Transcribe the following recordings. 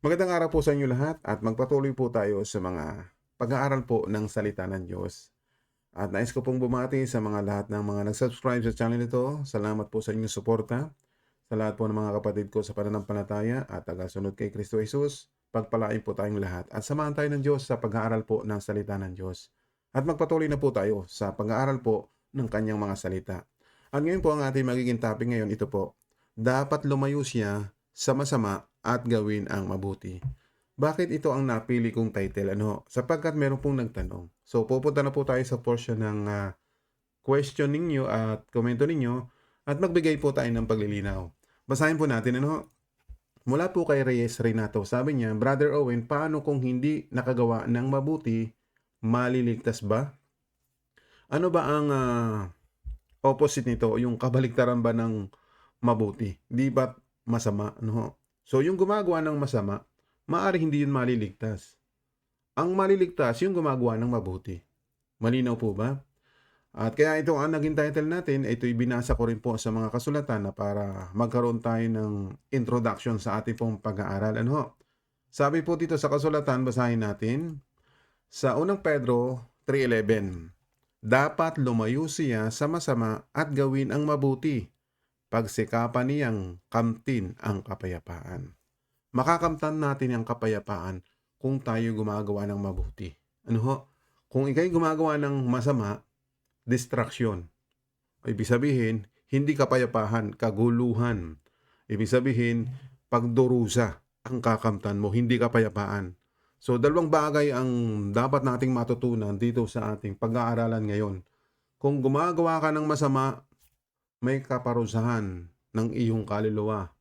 Magandang araw po sa inyo lahat at magpatuloy po tayo sa mga pag-aaral po ng salita ng Diyos. At nais ko pong bumati sa mga lahat ng mga nag-subscribe sa channel ito. Salamat po sa inyong suporta. Sa lahat po ng mga kapatid ko sa pananampalataya at tagasunod kay Kristo Jesus, pagpalain po tayong lahat at samahan tayo ng Diyos sa pag-aaral po ng salita ng Diyos. At magpatuloy na po tayo sa pag-aaral po ng kanyang mga salita. At ngayon po ang ating magiging topic ngayon ito po. Dapat lumayo siya sa masama at gawin ang mabuti. Bakit ito ang napili kong title? Ano? Sapagkat meron pong nagtanong. So, pupunta na po tayo sa portion ng ah, question ninyo at komento ninyo at magbigay po tayo ng paglilinaw. Basahin po natin, ano? Mula po kay Reyes Renato, sabi niya, Brother Owen, paano kung hindi nakagawa ng mabuti, maliligtas ba? Ano ba ang ah, opposite nito? Yung kabaliktaran ba ng mabuti? Di ba masama? No? So, yung gumagawa ng masama, maaari hindi yun maliligtas. Ang maliligtas, yung gumagawa ng mabuti. Malinaw po ba? At kaya ito ang naging title natin, ito'y binasa ko rin po sa mga kasulatan na para magkaroon tayo ng introduction sa ating pong pag-aaral. Ano? Sabi po dito sa kasulatan, basahin natin, sa unang Pedro 3.11, Dapat lumayo siya sa masama at gawin ang mabuti pagsikapan niyang kamtin ang kapayapaan. Makakamtan natin ang kapayapaan kung tayo gumagawa ng mabuti. Ano ho? Kung ikay gumagawa ng masama, distraction. Ibig sabihin, hindi kapayapahan, kaguluhan. Ibig sabihin, pagdurusa ang kakamtan mo, hindi kapayapaan. So, dalawang bagay ang dapat nating matutunan dito sa ating pag-aaralan ngayon. Kung gumagawa ka ng masama, may kaparusahan ng iyong kaluluwa.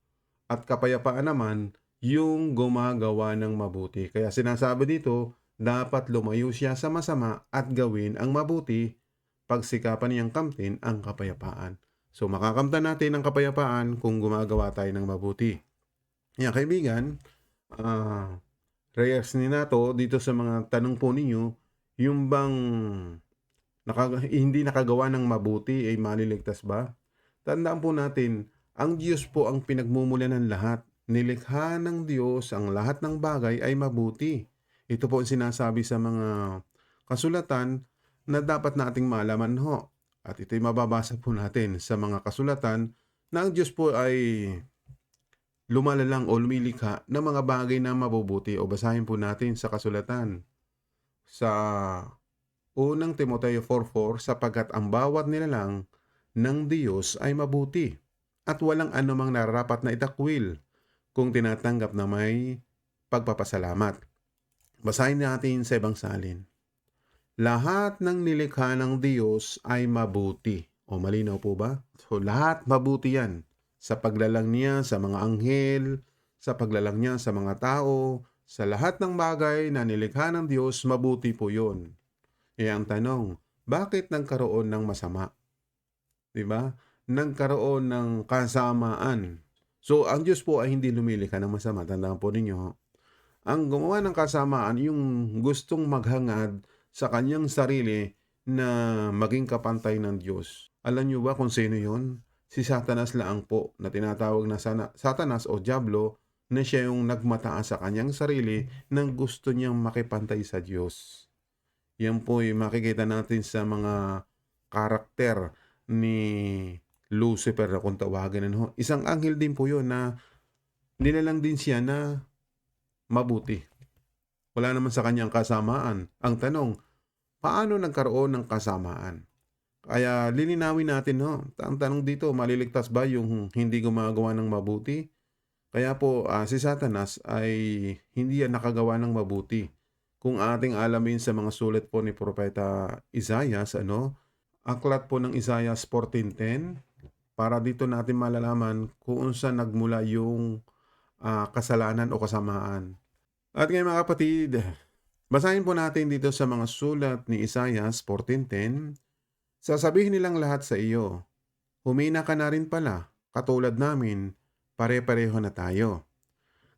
At kapayapaan naman, yung gumagawa ng mabuti. Kaya sinasabi dito, dapat lumayo siya sa masama at gawin ang mabuti, pagsikapan niyang kamtin ang kapayapaan. So makakamtan natin ang kapayapaan kung gumagawa tayo ng mabuti. Yan kaibigan, ah Reyes ni nato dito sa mga tanong po ninyo, yung bang naka, hindi nakagawa ng mabuti ay maliligtas ba? Tandaan po natin, ang Diyos po ang pinagmumula ng lahat. Nilikha ng Diyos ang lahat ng bagay ay mabuti. Ito po ang sinasabi sa mga kasulatan na dapat nating malaman ho. At ito'y mababasa po natin sa mga kasulatan na ang Diyos po ay lumalalang o lumilikha ng mga bagay na mabubuti o basahin po natin sa kasulatan. Sa unang Timoteo 4.4 sapagkat ang bawat nilalang ng Diyos ay mabuti at walang anumang nararapat na itakwil kung tinatanggap na may pagpapasalamat. Basahin natin sa ibang salin. Lahat ng nilikha ng Diyos ay mabuti. O malinaw po ba? So lahat mabuti yan. Sa paglalang niya sa mga anghel, sa paglalang niya sa mga tao, sa lahat ng bagay na nilikha ng Diyos, mabuti po yun. E ang tanong, bakit nagkaroon ng masama? 'Di ba? Nagkaroon ng kasamaan. So, ang Diyos po ay hindi lumilikha ng masama. Tandaan po ninyo. Ang gumawa ng kasamaan, yung gustong maghangad sa kanyang sarili na maging kapantay ng Diyos. Alam niyo ba kung sino yon? Si Satanas lang po na tinatawag na sana, Satanas o Diablo na siya yung nagmataas sa kanyang sarili nang gusto niyang makipantay sa Diyos. Yan po yung makikita natin sa mga karakter ni Lucifer na kung tawagin ano. Isang anghel din po yun na nilalang din siya na mabuti. Wala naman sa kanyang kasamaan. Ang tanong, paano nagkaroon ng kasamaan? Kaya lilinawin natin, no? Ang tanong dito, maliligtas ba yung hindi gumagawa ng mabuti? Kaya po, ah, si Satanas ay hindi yan nakagawa ng mabuti. Kung ating alamin sa mga sulat po ni Propeta Isaias, ano, aklat po ng Isaiah 14.10 para dito natin malalaman kung saan nagmula yung ah, kasalanan o kasamaan. At ngayon mga kapatid, basahin po natin dito sa mga sulat ni Isaiah 14.10 Sasabihin nilang lahat sa iyo, humina ka na rin pala, katulad namin, pare-pareho na tayo.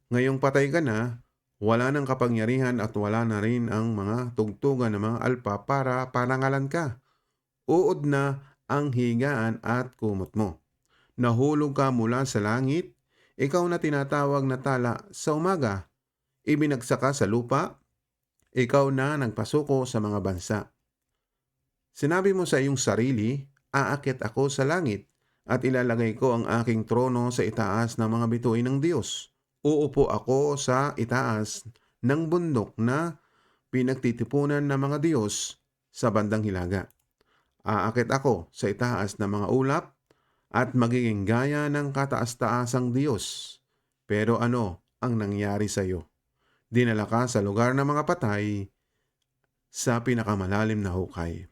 Ngayong patay ka na, wala nang kapangyarihan at wala na rin ang mga tugtugan ng mga alpa para parangalan ka uod na ang higaan at kumot mo. Nahulog ka mula sa langit, ikaw na tinatawag na tala sa umaga, ibinagsak ka sa lupa, ikaw na nagpasuko sa mga bansa. Sinabi mo sa iyong sarili, aakit ako sa langit at ilalagay ko ang aking trono sa itaas ng mga bituin ng Diyos. Uupo ako sa itaas ng bundok na pinagtitipunan ng mga Diyos sa bandang hilaga. Aakit ako sa itaas ng mga ulap at magiging gaya ng kataas-taasang Diyos. Pero ano ang nangyari sa iyo? Dinala ka sa lugar ng mga patay sa pinakamalalim na hukay.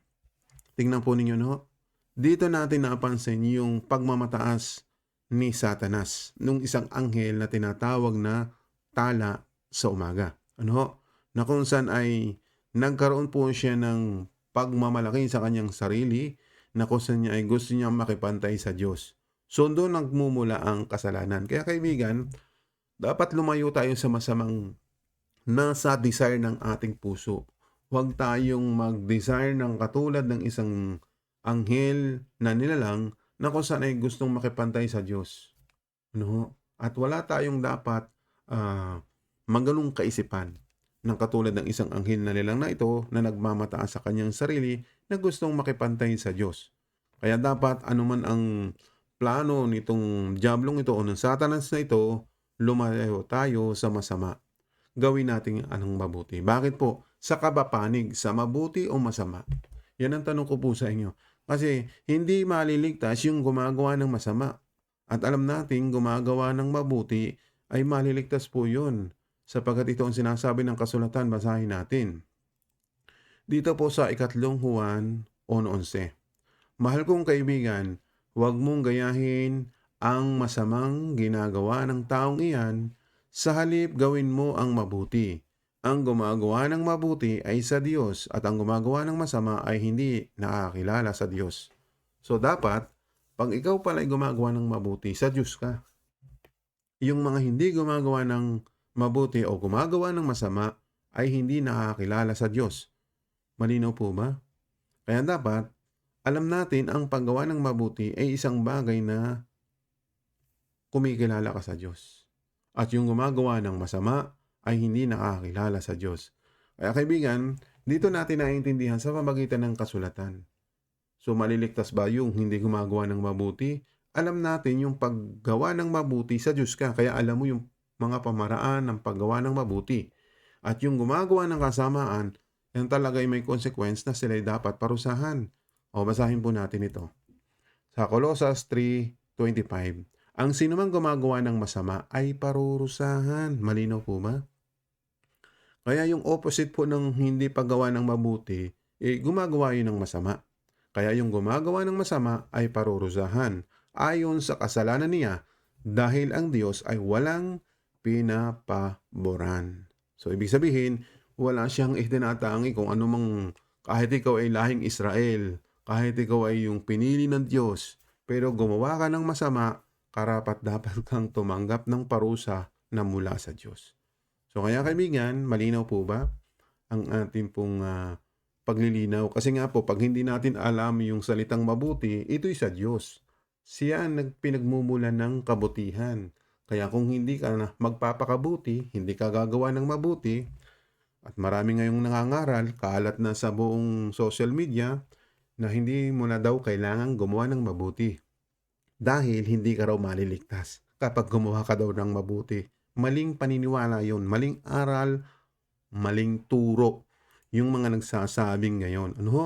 Tingnan po ninyo no, dito natin napansin yung pagmamataas ni Satanas nung isang anghel na tinatawag na tala sa umaga. Ano? Na kung saan ay nagkaroon po siya ng pagmamalaki sa kanyang sarili na kung saan niya ay gusto niyang makipantay sa Diyos. So doon nagmumula ang kasalanan. Kaya kaibigan, dapat lumayo tayo sa masamang nasa desire ng ating puso. Huwag tayong mag-desire ng katulad ng isang anghel na nilalang na kung saan ay gustong makipantay sa Diyos. No? At wala tayong dapat uh, maganong kaisipan ng katulad ng isang anghel na nilang na ito na nagmamataas sa kanyang sarili na gustong makipantay sa Diyos. Kaya dapat anuman ang plano nitong diablong ito o ng satanas na ito, lumayo tayo sa masama. Gawin natin anong mabuti. Bakit po? Sa kabapanig, sa mabuti o masama? Yan ang tanong ko po sa inyo. Kasi hindi maliligtas yung gumagawa ng masama. At alam natin, gumagawa ng mabuti ay maliligtas po yun. Sapagat ito ang sinasabi ng kasulatan, basahin natin. Dito po sa ikatlong Juan 1.11. Mahal kong kaibigan, huwag mong gayahin ang masamang ginagawa ng taong iyan, sa halip gawin mo ang mabuti. Ang gumagawa ng mabuti ay sa Diyos at ang gumagawa ng masama ay hindi nakakilala sa Diyos. So dapat, pag ikaw pala ay gumagawa ng mabuti, sa Diyos ka. Yung mga hindi gumagawa ng mabuti o gumagawa ng masama ay hindi nakakilala sa Diyos. Malinaw po ba? Kaya dapat, alam natin ang paggawa ng mabuti ay isang bagay na kumikilala ka sa Diyos. At yung gumagawa ng masama ay hindi nakakilala sa Diyos. Kaya kaibigan, dito natin naiintindihan sa pamagitan ng kasulatan. So maliligtas ba yung hindi gumagawa ng mabuti? Alam natin yung paggawa ng mabuti sa Diyos ka. Kaya alam mo yung mga pamaraan ng paggawa ng mabuti. At yung gumagawa ng kasamaan, yan talaga ay may consequence na sila dapat parusahan. O basahin po natin ito. Sa Colossus 3.25 Ang sinumang gumagawa ng masama ay parurusahan. Malinaw po ba? Kaya yung opposite po ng hindi paggawa ng mabuti, eh, gumagawa yun ng masama. Kaya yung gumagawa ng masama ay parurusahan ayon sa kasalanan niya dahil ang Diyos ay walang pinapaboran. So, ibig sabihin, wala siyang itinatangi kung anumang kahit ikaw ay lahing Israel, kahit ikaw ay yung pinili ng Diyos, pero gumawa ka ng masama, karapat dapat kang tumanggap ng parusa na mula sa Diyos. So kaya kaibigan, malinaw po ba ang ating pong uh, paglilinaw? Kasi nga po, pag hindi natin alam yung salitang mabuti, ito'y sa Diyos. Siya ang nagpinagmumulan ng kabutihan. Kaya kung hindi ka na magpapakabuti, hindi ka gagawa ng mabuti, at marami ngayong nangangaral, kalat na sa buong social media, na hindi mo na daw kailangan gumawa ng mabuti. Dahil hindi ka raw maliligtas kapag gumawa ka daw ng mabuti. Maling paniniwala yon, maling aral, maling turo yung mga nagsasabing ngayon. Ano ho?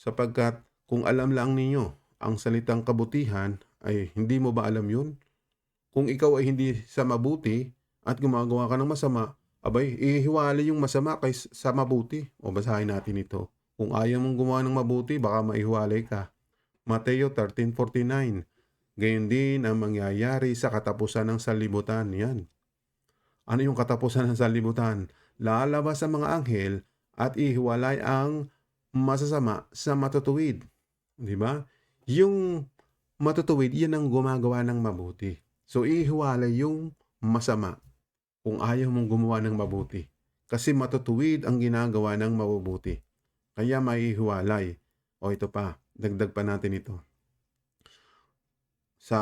Sapagkat kung alam lang ninyo ang salitang kabutihan, ay hindi mo ba alam yun? Kung ikaw ay hindi sa mabuti at gumagawa ka ng masama, Abay, ihiwalay yung masama kay sa mabuti. O basahin natin ito. Kung ayaw mong gumawa ng mabuti, baka maihiwalay ka. Mateo 13.49 Gayon din ang mangyayari sa katapusan ng salibutan. Yan. Ano yung katapusan ng salibutan? Lalabas ang mga anghel at ihiwalay ang masasama sa matutuwid. Di ba? Yung matutuwid, yan ang gumagawa ng mabuti. So, ihiwalay yung masama kung ayaw mong gumawa ng mabuti. Kasi matutuwid ang ginagawa ng mabubuti. Kaya maihiwalay. O ito pa, dagdag pa natin ito. Sa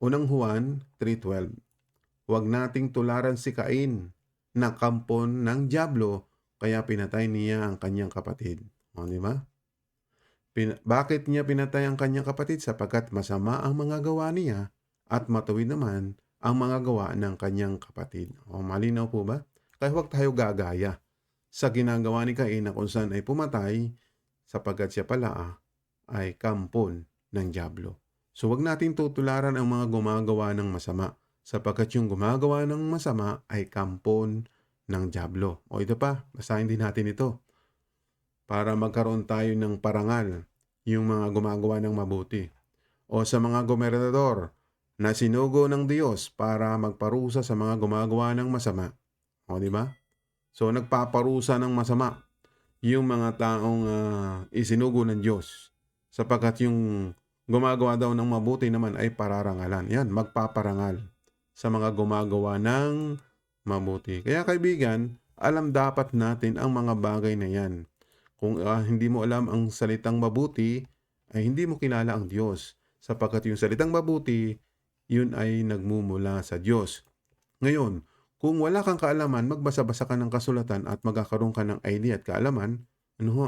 unang Juan 3.12, huwag nating tularan si Cain na kampon ng Diablo kaya pinatay niya ang kanyang kapatid. O, di ba? Pin- bakit niya pinatay ang kanyang kapatid? Sapagkat masama ang mga gawa niya at matuwid naman ang mga gawa ng kanyang kapatid. O, malinaw po ba? Kaya huwag tayo gagaya sa ginagawa ni Cain na kung saan ay pumatay sapagkat siya pala ah, ay kampon ng Diablo. So wag natin tutularan ang mga gumagawa ng masama sapagkat yung gumagawa ng masama ay kampon ng Diablo. O ito pa, basahin din natin ito para magkaroon tayo ng parangal yung mga gumagawa ng mabuti. O sa mga gobernador na sinugo ng Diyos para magparusa sa mga gumagawa ng masama. O di ba? So nagpaparusa ng masama yung mga taong ah, isinugo ng Diyos sapagkat yung gumagawa daw ng mabuti naman ay pararangalan. Yan, magpaparangal sa mga gumagawa ng mabuti. Kaya kaibigan, alam dapat natin ang mga bagay na yan. Kung ah, hindi mo alam ang salitang mabuti, ay hindi mo kilala ang Diyos. Sapagkat yung salitang mabuti, yun ay nagmumula sa Diyos. Ngayon, kung wala kang kaalaman, magbasa-basa ka ng kasulatan at magkakaroon ka ng idea at kaalaman, ano ho?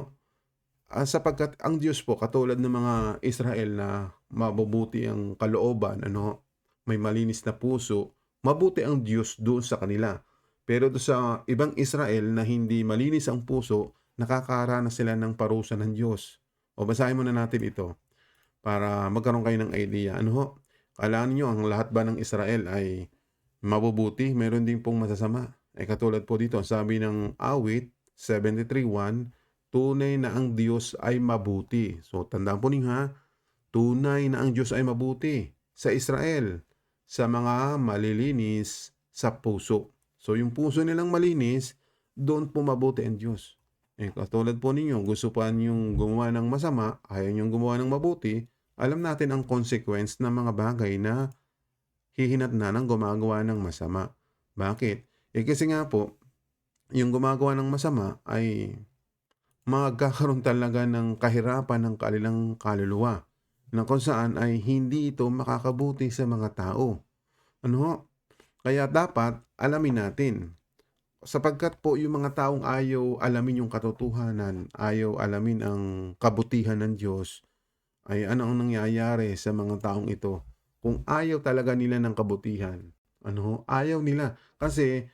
Ah, sapagkat ang Diyos po, katulad ng mga Israel na mabubuti ang kalooban, ano may malinis na puso, mabuti ang Diyos doon sa kanila. Pero doon sa ibang Israel na hindi malinis ang puso, nakakaranas sila ng parusa ng Diyos. O basahin muna natin ito para magkaroon kayo ng idea. Ano ho? Kailangan nyo, ang lahat ba ng Israel ay mabubuti? Meron din pong masasama. Eh katulad po dito, sabi ng awit 73.1, tunay na ang Diyos ay mabuti. So tandaan po ninyo ha, tunay na ang Diyos ay mabuti sa Israel, sa mga malilinis sa puso. So yung puso nilang malinis, doon po mabuti ang Diyos. Eh, katulad po ninyo, gusto pa niyong gumawa ng masama, ayaw niyong gumawa ng mabuti, alam natin ang consequence ng mga bagay na hihinat na ng gumagawa ng masama. Bakit? Eh kasi nga po, yung gumagawa ng masama ay magkakaroon talaga ng kahirapan ng kanilang kaluluwa na kung saan ay hindi ito makakabuti sa mga tao. Ano? Kaya dapat alamin natin. Sapagkat po yung mga taong ayaw alamin yung katotohanan, ayaw alamin ang kabutihan ng Diyos, ay ano ang nangyayari sa mga taong ito? Kung ayaw talaga nila ng kabutihan, ano? Ayaw nila. Kasi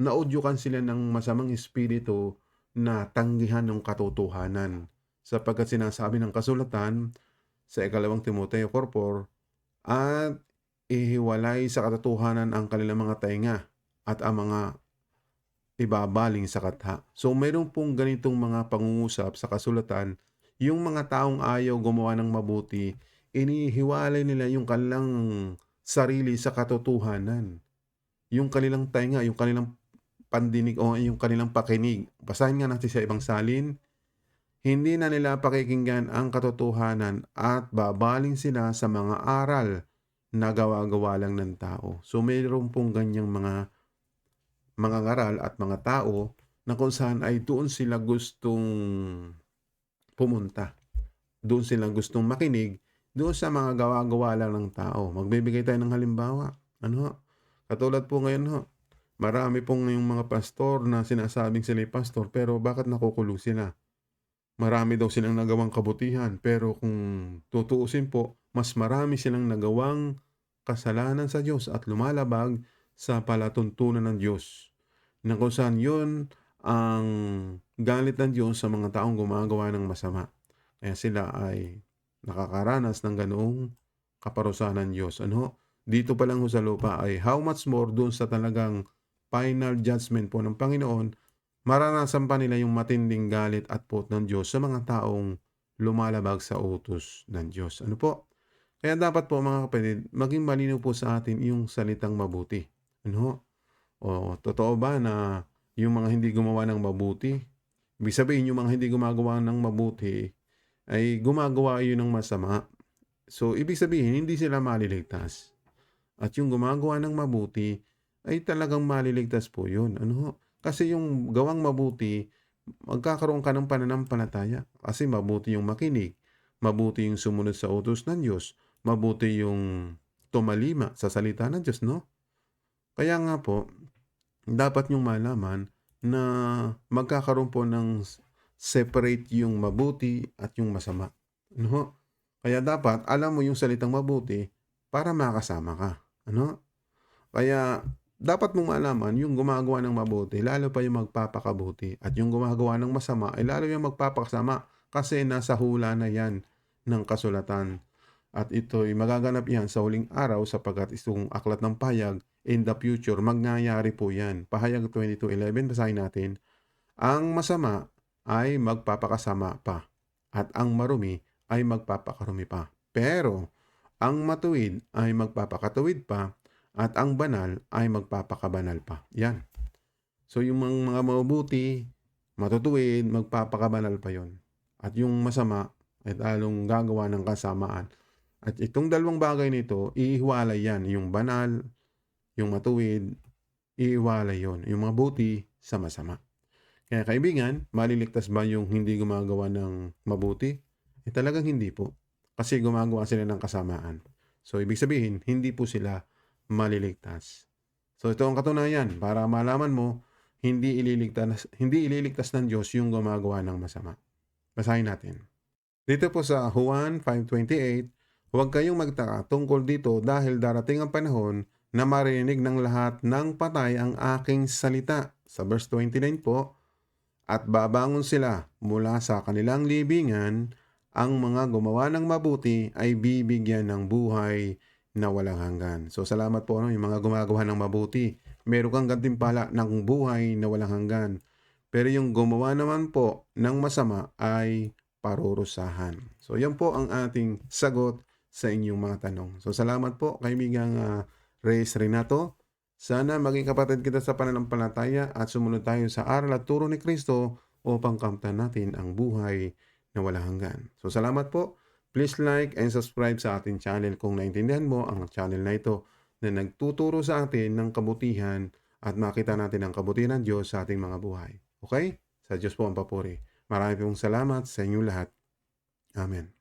naudyukan sila ng masamang espiritu na tanggihan ng katotohanan. Sapagkat sinasabi ng kasulatan sa ikalawang Timoteo 4.4 at ihiwalay sa katotohanan ang kanilang mga tainga at ang mga ibabaling sa katha. So mayroon pong ganitong mga pangungusap sa kasulatan, yung mga taong ayaw gumawa ng mabuti, inihiwalay nila yung kanilang sarili sa katotohanan. Yung kanilang tainga, yung kanilang pandinig o yung kanilang pakinig. Basahin nga natin sa ibang salin. Hindi na nila pakikinggan ang katotohanan at babaling sila sa mga aral na gawa-gawa lang ng tao. So mayroon pong ganyang mga mga ngaral at mga tao na kung saan ay doon sila gustong pumunta. Doon sila gustong makinig doon sa mga gawa-gawa lang ng tao. Magbibigay tayo ng halimbawa. Ano? Katulad po ngayon ho. Marami pong yung mga pastor na sinasabing sila pastor pero bakit nakukulong sila? Marami daw silang nagawang kabutihan pero kung tutuusin po, mas marami silang nagawang kasalanan sa Diyos at lumalabag sa palatuntunan ng Diyos. Na kung saan yun ang galit ng Diyos sa mga taong gumagawa ng masama. Kaya sila ay nakakaranas ng ganoong kaparusahan ng Diyos. Ano? Dito pa lang ho sa lupa ay how much more dun sa talagang final judgment po ng Panginoon, maranasan pa nila yung matinding galit at pot ng Diyos sa mga taong lumalabag sa utos ng Diyos. Ano po? Kaya dapat po mga kapatid, maging malinaw po sa atin yung salitang mabuti. Ano? O totoo ba na yung mga hindi gumawa ng mabuti, ibig sabihin yung mga hindi gumagawa ng mabuti, ay gumagawa yun ng masama. So, ibig sabihin, hindi sila maliligtas. At yung gumagawa ng mabuti, ay talagang maliligtas po yun. Ano? Kasi yung gawang mabuti, magkakaroon ka ng pananampalataya. Kasi mabuti yung makinig, mabuti yung sumunod sa utos ng Diyos, mabuti yung tumalima sa salita ng Diyos, no? Kaya nga po, dapat niyong malaman na magkakaroon po ng separate yung mabuti at yung masama. Ano? Kaya dapat alam mo yung salitang mabuti para makasama ka. Ano? Kaya dapat mong malaman yung gumagawa ng mabuti, lalo pa yung magpapakabuti. At yung gumagawa ng masama, ay lalo yung magpapakasama kasi nasa hula na yan ng kasulatan. At ito'y magaganap yan sa huling araw sapagkat itong aklat ng pahayag in the future, mangyayari po yan. Pahayag 22.11, basahin natin. Ang masama ay magpapakasama pa at ang marumi ay magpapakarumi pa. Pero ang matuwid ay magpapakatuwid pa at ang banal ay magpapakabanal pa. Yan. So yung mga, mga mabuti, matutuwid, magpapakabanal pa yon. At yung masama ay talong gagawa ng kasamaan. At itong dalawang bagay nito, iiwalay yan. Yung banal, yung matuwid, iiwalay yon. Yung mabuti sa masama. Kaya kaibigan, maliligtas ba yung hindi gumagawa ng mabuti? Eh talagang hindi po. Kasi gumagawa sila ng kasamaan. So ibig sabihin, hindi po sila maliligtas. So ito ang katunayan para malaman mo hindi ililigtas hindi ililigtas ng Diyos yung gumagawa ng masama. Basahin natin. Dito po sa Juan 5:28, huwag kayong magtaka tungkol dito dahil darating ang panahon na marinig ng lahat ng patay ang aking salita. Sa verse 29 po, at babangon sila mula sa kanilang libingan, ang mga gumawa ng mabuti ay bibigyan ng buhay na walang hanggan. So salamat po no, yung mga gumagawa ng mabuti. Meron kang gantimpala ng buhay na walang hanggan. Pero yung gumawa naman po ng masama ay parurusahan. So yan po ang ating sagot sa inyong mga tanong. So salamat po kaibigang uh, Reyes Renato. Sana maging kapatid kita sa pananampalataya at sumunod tayo sa aral at turo ni Kristo upang kamtan natin ang buhay na walang hanggan. So salamat po. Please like and subscribe sa ating channel kung naintindihan mo ang channel na ito na nagtuturo sa atin ng kabutihan at makita natin ang kabutihan ng Diyos sa ating mga buhay. Okay? Sa Diyos po ang papuri. Marami pong salamat sa inyo lahat. Amen.